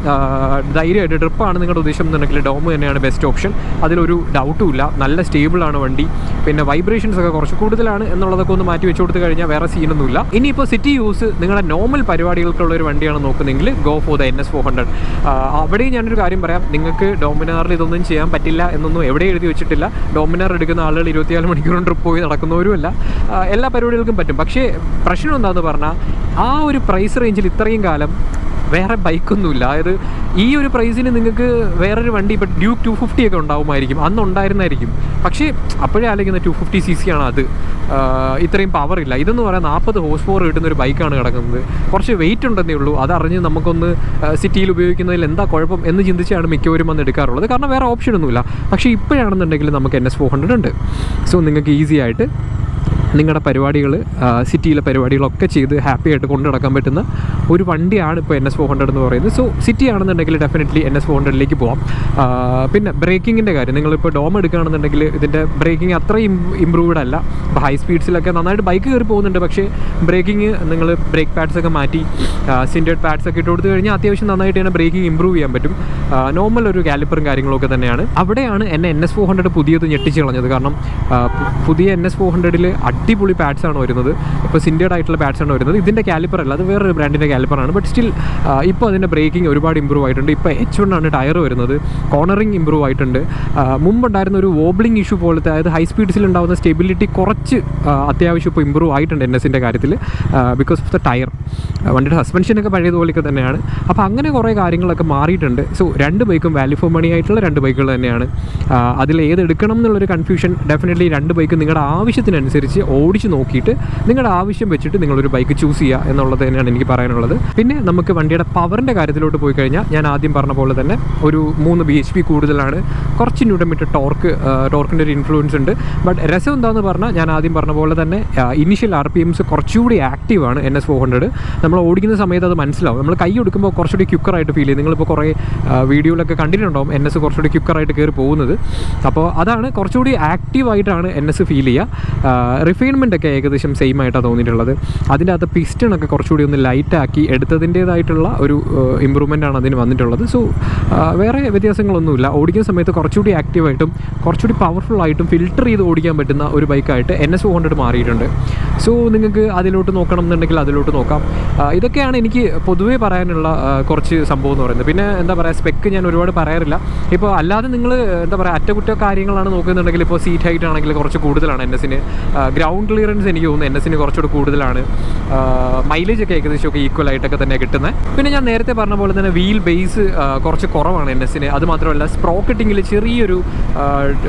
ധൈര്യമായിട്ട് ട്രിപ്പാണ് നിങ്ങളുടെ ഉദ്ദേശം എന്നുണ്ടെങ്കിൽ ഡോം തന്നെയാണ് ബെസ്റ്റ് ഓപ്ഷൻ. അതിലൊരു ഡൗട്ടും ഇല്ല. നല്ല സ്റ്റേബിളാണ് വണ്ടി. പിന്നെ വൈബ്രേഷൻസ് ഒക്കെ കുറച്ച് കൂടുതലാണ് എന്നുള്ളതൊക്കെ ഒന്ന് മാറ്റി വെച്ച് കൊടുത്ത് കഴിഞ്ഞാൽ വേറെ സീനൊന്നുമില്ല ഇനിയിപ്പോൾ സിറ്റി യൂസ് നിങ്ങളുടെ നോർമൽ പരിപാടികൾക്കുള്ള ഒരു വണ്ടിയാണ് നോക്കുന്നതെങ്കിൽ go for the N S four hundred അവിടെയും ഞാനൊരു കാര്യം പറയാം. നിങ്ങൾക്ക് ഡോമിനാറിൽ ഇതൊന്നും ചെയ്യാൻ പറ്റില്ല എന്നൊന്നും എവിടെ എഴുതി വെച്ചിട്ടില്ല. ഡോമിനാർ എടുക്കുന്ന ആളുകൾ ഇരുപത്തിനാല് മണിക്കൂറും ട്രിപ്പ് പോയി നടക്കുന്നവരുമല്ല. എല്ലാ പരിപാടികൾക്കും പറ്റും. പക്ഷേ പ്രശ്നം എന്താണെന്ന് പറഞ്ഞാൽ ആ ഒരു പ്രൈസ് റേഞ്ചിൽ ഇത്രയും കാലം വേറെ ബൈക്കൊന്നുമില്ല. അതായത് ഈ ഒരു പ്രൈസിന് നിങ്ങൾക്ക് വേറൊരു വണ്ടി ഇപ്പം ഡ്യൂക്ക് ടു ഫിഫ്റ്റി ഒക്കെ ഉണ്ടാവുമായിരിക്കും. അന്ന് ഉണ്ടായിരുന്നായിരിക്കും. പക്ഷേ അപ്പോഴേ ആലോചിക്കുന്ന ടു ഫിഫ്റ്റി സി സി ആണ് അത്. ഇത്രയും പവർ ഇല്ല. ഇതെന്ന് പറയാൻ നാൽപ്പത് ഹോഴ്സ് പവർ കിട്ടുന്ന ഒരു ബൈക്കാണ് കിടക്കുന്നത്. കുറച്ച് വെയിറ്റ് ഉണ്ടെന്നേ ഉള്ളൂ. അതറിഞ്ഞ് നമുക്കൊന്ന് സിറ്റിയിൽ ഉപയോഗിക്കുന്നതിൽ എന്താ കുഴപ്പം എന്ന് ചിന്തിച്ചാണ് മിക്കവരും വന്ന് എടുക്കാറുള്ളത്. കാരണം വേറെ ഓപ്ഷൻ ഒന്നുമില്ല. പക്ഷേ ഇപ്പോഴാണെന്നുണ്ടെങ്കിൽ നമുക്ക് എൻ എസ് ഫോർ ഹൺഡ്രഡ് ഉണ്ട്. സോ നിങ്ങൾക്ക് ഈസി ആയിട്ട് നിങ്ങളുടെ പരിപാടികൾ സിറ്റിയിലെ പരിപാടികളൊക്കെ ചെയ്ത് ഹാപ്പി ആയിട്ട് കൊണ്ടു നടക്കാൻ പറ്റുന്ന ഒരു വണ്ടിയാണ് ഇപ്പോൾ എൻ എസ് ഫോർ ഹൺഡ്രഡ് എന്ന് പറയുന്നത്. സോ സിറ്റി ആണെന്നുണ്ടെങ്കിൽ ഡെഫിനറ്റ്ലി എൻ എസ് ഫോർ ഹൺഡ്രഡിലേക്ക് പോകാം പിന്നെ ബ്രേക്കിങ്ങിന്റെ കാര്യം. നിങ്ങളിപ്പോൾ ഡോം എടുക്കുകയാണെന്നുണ്ടെങ്കിൽ ഇതിന്റെ ബ്രേക്കിംഗ് അത്രയും ഇമ്പ്രൂവ്ഡ് അല്ല. ഇപ്പോൾ ഹൈ സ്പീഡ്സിലൊക്കെ നന്നായിട്ട് ബൈക്ക് കയറി പോകുന്നുണ്ട്. പക്ഷേ ബ്രേക്കിംഗ് നിങ്ങൾ ബ്രേക്ക് പാഡ്സ് ഒക്കെ മാറ്റി സിൻഡേഡ് പാഡ്സ് ഒക്കെ ഇട്ട് കൊടുത്തു കഴിഞ്ഞാൽ അത്യാവശ്യം നന്നായിട്ട് തന്നെ ബ്രേക്കിംഗ് ഇമ്പ്രൂവ് ചെയ്യാൻ പറ്റും. നോർമൽ ഒരു കാലിപ്പറും കാര്യങ്ങളൊക്കെ തന്നെയാണ്. അവിടെയാണ് എന്നെ എൻ എസ് ഫോർ ഹൺഡ്രഡ് പുതിയത് ഞെട്ടിച്ച് കളഞ്ഞത്. കാരണം പുതിയ എൻ എസ് ഫോർ ഹൺഡ്രഡിൽ അടിപൊളി പാഡ്സ് ആണ് വരുന്നത്. ഇപ്പോൾ സിൻഡേഡ് ആയിട്ടുള്ള പാഡ്സ് ആണ് വരുന്നത്. ഇതിന്റെ കാലിപ്പർ അല്ല അത് വേറൊരു ബ്രാൻഡിന്റെ കാലിപ്പറാണ്. ബട്ട് സ്റ്റിൽ ഇപ്പോൾ അതിന്റെ ബ്രേക്കിംഗ് ഒരുപാട് ഇമ്പ്രൂവ് ആയിട്ടുണ്ട്. ഇപ്പോൾ എച്ച് വൺ ആണ് ടയർ വരുന്നത്. കോർണറിങ് ഇമ്പ്രൂവ് ആയിട്ടുണ്ട്. മുമ്പുണ്ടായിരുന്ന ഒരു വോബ്ലിംഗ് ഇഷ്യൂ പോലത്തെ അതായത് ഹൈ സ്പീഡ്സിൽ ഉണ്ടാകുന്ന സ്റ്റെബിലിറ്റി കുറച്ച് അത്യാവശ്യം ഇപ്പോൾ ഇമ്പ്രൂവ് ആയിട്ടുണ്ട് എൻ എസിന്റെ കാര്യത്തിൽ ബിക്കോസ് ഓഫ് ദ ടയർ വണ്ടിയുടെ സസ്പെൻഷനൊക്കെ പഴയതുപോലെയൊക്കെ തന്നെയാണ്. അപ്പോൾ അങ്ങനെ കുറേ കാര്യങ്ങളൊക്കെ മാറിയിട്ടുണ്ട്. സോ രണ്ട് ബൈക്കും വാല്യൂ ഫോർ മണി ആയിട്ടുള്ള രണ്ട് ബൈക്കുകൾ തന്നെയാണ്. അതിൽ ഏത് എടുക്കണം എന്നുള്ളൊരു കൺഫ്യൂഷൻ ഡെഫിനറ്റ്ലി രണ്ട് ബൈക്ക് നിങ്ങളുടെ ആവശ്യത്തിനനുസരിച്ച് ഓടിച്ച് നോക്കിയിട്ട് നിങ്ങളുടെ ആവശ്യം വെച്ചിട്ട് നിങ്ങളൊരു ബൈക്ക് ചൂസ് ചെയ്യുക എന്നുള്ളത് തന്നെയാണ് എനിക്ക് പറയാനുള്ളത്. പിന്നെ നമുക്ക് വണ്ടിയുടെ പവറിന്റെ കാര്യത്തിലോട്ട് പോയി കഴിഞ്ഞാൽ ഞാൻ ആദ്യം പറഞ്ഞ പോലെ തന്നെ ഒരു മൂന്ന് ബി എച്ച് പി കൂടുതലാണ്. കുറച്ച് ന്യൂഡമിറ്റ് ടോർക്ക് ടോർക്കിന്റെ ഒരു ഇൻഫ്ലുവൻസ് ഉണ്ട്. ബട്ട് രസം എന്താണെന്ന് പറഞ്ഞാൽ ഞാൻ ആദ്യം പറഞ്ഞ പോലെ തന്നെ ഇനിഷ്യൽ ആർ പി എംസ് കുറച്ചുകൂടി ആക്റ്റീവാണ് എൻ എസ് ഫോർ ഹൺഡ്രഡ് നമ്മൾ ഓടിക്കുന്ന സമയത്ത് അത് മനസ്സിലാവും. നമ്മൾ കൈ കൊടുക്കുമ്പോൾ കുറച്ചുകൂടി ക്യുക്കറായിട്ട് ഫീൽ ചെയ്യും. നിങ്ങളിപ്പോൾ കുറേ വീഡിയോയിലൊക്കെ കണ്ടിട്ടുണ്ടാവും എൻ എസ് കുറച്ചുകൂടി ക്യുക്കറായിട്ട് കയറി പോകുന്നത്. അപ്പോൾ അതാണ് കുറച്ചുകൂടി ആക്റ്റീവായിട്ടാണ് എൻ എസ് ഫീൽ ചെയ്യുക. റിഫൈൻമെന്റ് ഒക്കെ ഏകദേശം സെയിം ആയിട്ടാണ് തോന്നിയിട്ടുള്ളത്. അതിന്റെ അകത്ത് പിസ്റ്റണൊക്കെ കുറച്ചുകൂടി ഒന്ന് ലൈറ്റാക്കി എടുത്തതിന്റേതായിട്ടുള്ള ഒരു ഇമ്പ്രൂവ്മെന്റ് ആണ് അതിന് വന്നിട്ടുള്ളത്. സോ വേറെ വ്യത്യാസങ്ങളൊന്നുമില്ല. ഓടിക്കുന്ന സമയത്ത് കുറച്ചുകൂടി ആക്റ്റീവായിട്ടും കുറച്ചുകൂടി പവർഫുൾ ആയിട്ടും ഫിൽട്ടർ ചെയ്ത് ഓടിക്കാൻ പറ്റുന്ന ഒരു ബൈക്കായിട്ട് എൻ എസ് ഹൺഡ്രഡ് മാറിയിട്ടുണ്ട്. സോ നിങ്ങൾക്ക് അതിലോട്ട് നോക്കണം എന്നുണ്ടെങ്കിൽ അതിലോട്ട് നോക്കാം. ഇതൊക്കെയാണ് എനിക്ക് പൊതുവേ പറയാനുള്ള കുറച്ച് സംഭവം എന്ന് പറയുന്നത്. പിന്നെ എന്താ പറയുക സ്പെക്ക് ഞാൻ ഒരുപാട് പറയാറില്ല. ഇപ്പോൾ അല്ലാതെ നിങ്ങൾ എന്താ പറയുക അറ്റകുറ്റ കാര്യങ്ങളാണ് നോക്കുന്നുണ്ടെങ്കിൽ ഇപ്പോൾ സീറ്റ് ഹൈറ്റ് ആണെങ്കിൽ കുറച്ച് കൂടുതലാണ് എൻ എസിന് ഗ്രൗണ്ട് ക്ലിയറൻസ് എനിക്ക് തോന്നുന്നു എൻ എസിന് കുറച്ചുകൂടി കൂടുതലാണ്. മൈലേജ് ഒക്കെ ഏകദേശം ഒക്കെ ഈക്വൽ ആയിട്ടൊക്കെ തന്നെ കിട്ടുന്നത് പിന്നെ ഞാൻ നേരത്തെ പറഞ്ഞ പോലെ തന്നെ വീൽ ബേസ് കുറച്ച് കുറവാണ് എൻ എസിന് അത് മാത്രമല്ല സ്പ്രോക്കറ്റിങ്ങിൽ ചെറിയൊരു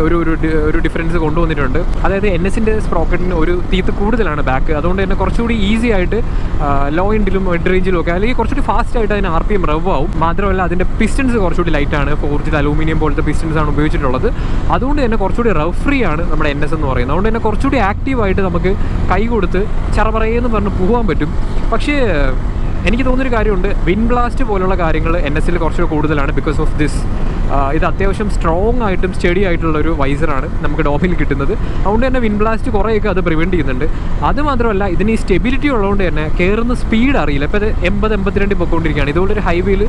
ഒരു ഒരു ഒരു ഡിഫറൻസ് കൊണ്ടുവന്നിട്ടുണ്ട്. അതായത് എൻ എസിന്റെ സ്പ്രോക്കറ്റിന് ഒരു തീത്ത് കൂടുതലാണ് ബാക്ക് അതുകൊണ്ട് തന്നെ കുറച്ചുകൂടി ഈസി ആയിട്ട് ലോ എൻഡിലും മിഡ് റേഞ്ചിലും ഒക്കെ അല്ലെങ്കിൽ കുറച്ചുകൂടി ഫാസ്റ്റ് ആയിട്ട് അതിന് ആർ പി എം റവ് ആവും. മാത്രമല്ല അതിന്റെ പിസ്റ്റൻസ് കുറച്ചുകൂടി ലൈറ്റ് ആണ്. ഫോർജിഡ് അലൂമിനിയം പോലത്തെ പിസ്റ്റൻസ് ആണ് ഉപയോഗിച്ചിട്ടുള്ളത്. അതുകൊണ്ട് തന്നെ കുറച്ചുകൂടി റഫ് ഫ്രീ ആണ് നമ്മുടെ എൻ എസ് എന്ന് പറയുന്നത്. അതുകൊണ്ട് തന്നെ കുറച്ചുകൂടി ആക്റ്റീവായിട്ട് നമുക്ക് കൈ കൊടുത്ത് ചറപറയെന്ന് പറഞ്ഞ് പോകാൻ പറ്റും. പക്ഷേ എനിക്ക് തോന്നുന്നൊരു കാര്യമുണ്ട്. വിൻ ബ്ലാസ്റ്റ് പോലുള്ള കാര്യങ്ങൾ എൻ എസിൽ കുറച്ചുകൂടി കൂടുതലാണ് ബിക്കോസ് ഓഫ് ദിസ് ഇത് അത്യാവശ്യം സ്ട്രോങ് ആയിട്ടും സ്റ്റഡി ആയിട്ടുള്ള ഒരു വൈസറാണ് നമുക്ക് ഡോമിൽ കിട്ടുന്നത്. അതുകൊണ്ട് തന്നെ വിൻ ബ്ലാസ്റ്റ് കുറേയൊക്കെ അത് പ്രിവെന്റ് ചെയ്യുന്നുണ്ട്. അത് മാത്രമല്ല ഇതിന് ഈ സ്റ്റെബിലിറ്റി ഉള്ളതുകൊണ്ട് തന്നെ കയറുന്ന സ്പീഡ് അറിയില്ല. ഇപ്പോൾ ഇത് എൺപത് എൺപത്തിരണ്ട് പൊയ്ക്കൊണ്ടിരിക്കുകയാണ് ഇതുപോലൊരു ഹൈവേയിൽ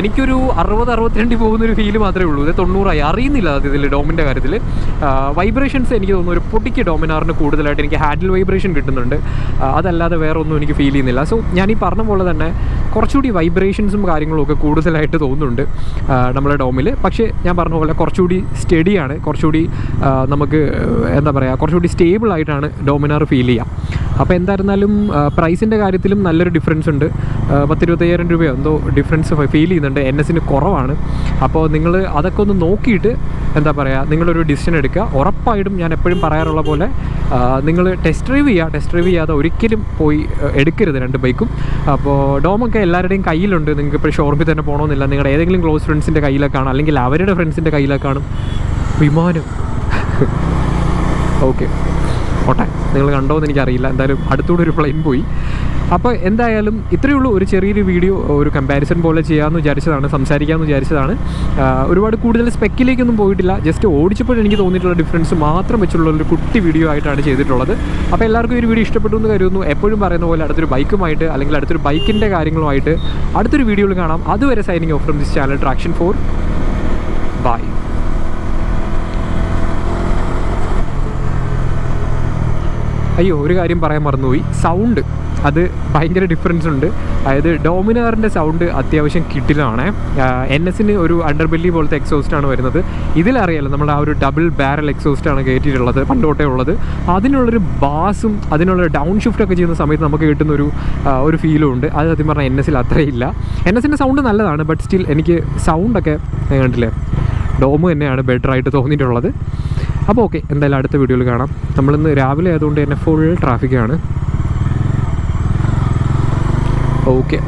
എനിക്കൊരു അറുപത് അറുപത്തിരണ്ട് പോകുന്ന ഒരു ഫീൽ മാത്രമേ ഉള്ളൂ. ഇത് തൊണ്ണൂറായി. അറിയുന്നില്ല അത് ഇതിൽ ഡോമിന്റെ കാര്യത്തിൽ വൈബ്രേഷൻസ് എനിക്ക് തോന്നുന്നു ഒരു പൊട്ടിക്ക് ഡോമിനാറിന് കൂടുതലായിട്ട് എനിക്ക് ഹാൻഡിൽ വൈബ്രേഷൻ കിട്ടുന്നുണ്ട്. അതല്ലാതെ വേറെ ഒന്നും എനിക്ക് ഫീൽ ചെയ്യുന്നില്ല. സോ ഞാൻ ഈ പറഞ്ഞ പോലെ തന്നെ കുറച്ചുകൂടി വൈബ്രേഷൻസും കാര്യങ്ങളും ഒക്കെ കൂടുതലായിട്ട് തോന്നുന്നുണ്ട് നമ്മുടെ ഡോമിൽ. പക്ഷേ ഞാൻ പറഞ്ഞ പോലെ കുറച്ചുകൂടി സ്റ്റഡിയാണ് കുറച്ചുകൂടി നമുക്ക് എന്താ പറയുക കുറച്ചുകൂടി സ്റ്റേബിൾ ആയിട്ടാണ് ഡോമിനാർ ഫീൽ ചെയ്യുക അപ്പോൾ എന്തായിരുന്നാലും പ്രൈസിന്റെ കാര്യത്തിലും നല്ലൊരു ഡിഫറൻസ് ഉണ്ട്. പത്തിരുപത്തയ്യായിരം രൂപയോ എന്തോ ഡിഫറൻസ് ഫീൽ ചെയ്യുന്നുണ്ട്. എൻ എസിന് കുറവാണ്. അപ്പോൾ നിങ്ങൾ അതൊക്കെ ഒന്ന് നോക്കിയിട്ട് എന്താ പറയുക നിങ്ങളൊരു ഡിസിഷൻ എടുക്കുക. ഉറപ്പായിട്ടും ഞാൻ എപ്പോഴും പറയാറുള്ള പോലെ നിങ്ങൾ ടെസ്റ്റ് ഡ്രൈവ് ചെയ്യുക ടെസ്റ്റ് ഡ്രൈവ് ചെയ്യാതെ ഒരിക്കലും പോയി എടുക്കരുത് രണ്ട് ബൈക്കും അപ്പോൾ ഡോമൊക്കെ എല്ലാവരുടെയും കയ്യിലുണ്ട്. നിങ്ങൾക്ക് ഇപ്പോൾ ഷോറൂമിൽ തന്നെ പോകണമെന്നില്ല നിങ്ങളുടെ ഏതെങ്കിലും ക്ലോസ് ഫ്രണ്ട്സിന്റെ കയ്യിലൊക്കെയാണ് അല്ലെങ്കിൽ അവരുടെ ഫ്രണ്ട്സിന്റെ കയ്യിലേക്കാണ്? വിമാനം. (laughs) ഓക്കെ ഓട്ടെ നിങ്ങൾ കണ്ടോ എന്ന് എനിക്കറിയില്ല. എന്തായാലും അടുത്തൂടെ ഒരു പ്ലെയിൻ പോയി. അപ്പോൾ എന്തായാലും ഇത്രയേ ഉള്ളൂ. ഒരു ചെറിയൊരു വീഡിയോ ഒരു കമ്പാരിസൺ പോലെ ചെയ്യാമെന്ന് വിചാരിച്ചതാണ് സംസാരിക്കാമെന്ന് വിചാരിച്ചതാണ്. ഒരുപാട് കൂടുതൽ സ്പെക്കിലേക്കൊന്നും പോയിട്ടില്ല. ജസ്റ്റ് ഓടിച്ചപ്പോൾ എനിക്ക് തോന്നിയിട്ടുള്ള ഡിഫറൻസ് മാത്രം വെച്ചുള്ള ഒരു കുട്ടി വീഡിയോ ആയിട്ടാണ് ചെയ്തിട്ടുള്ളത്. അപ്പോൾ എല്ലാവർക്കും ഒരു വീഡിയോ ഇഷ്ടപ്പെട്ടു എന്ന് കരുതുന്നു. എപ്പോഴും പറയുന്ന പോലെ അടുത്തൊരു ബൈക്കുമായിട്ട് അല്ലെങ്കിൽ അടുത്തൊരു ബൈക്കിന്റെ കാര്യങ്ങളുമായിട്ട് അടുത്തൊരു വീഡിയോയിൽ കാണാം. അതുവരെ signing off from this channel traction four bye അയ്യോ ഒരു കാര്യം പറയാൻ മറന്നുപോയി. സൗണ്ട് അത് ഭയങ്കര ഡിഫറൻസ് ഉണ്ട്. അതായത് ഡോമിനാറിന്റെ സൗണ്ട് അത്യാവശ്യം കിട്ടിലാണ് എൻ എസിന് ഒരു അണ്ടർബെല്ലി പോലത്തെ എക്സോസ്റ്റ് ആണ് വരുന്നത്. ഇതിലറിയാലോ നമ്മൾ ആ ഒരു ഡബിൾ ബാരൽ എക്സോസ്റ്റ് ആണ് കയറ്റിയിട്ടുള്ളത് പണ്ടോട്ടേ ഉള്ളത്. അതിനുള്ളൊരു ബാസും അതിനുള്ള ഡൗൺ ഷിഫ്റ്റ് ഒക്കെ ചെയ്യുന്ന സമയത്ത് നമുക്ക് കിട്ടുന്ന ഒരു ഒരു ഫീലും ഉണ്ട്. അത് സത്യം പറഞ്ഞാൽ എൻ എസിൽ അത്രയില്ല. എൻ എസിന്റെ സൗണ്ട് നല്ലതാണ് ബട്ട് സ്റ്റിൽ എനിക്ക് സൗണ്ടൊക്കെ കണ്ടില്ലേ? ഡോമ് തന്നെയാണ് ബെറ്റർ ആയിട്ട് തോന്നിയിട്ടുള്ളത്. അപ്പോൾ ഓക്കെ എന്തായാലും അടുത്ത വീഡിയോയിൽ കാണാം. നമ്മളിന്ന് രാവിലെ ആയതുകൊണ്ട് തന്നെ ഫുൾ ട്രാഫിക്കാണ് ഓക്കെ.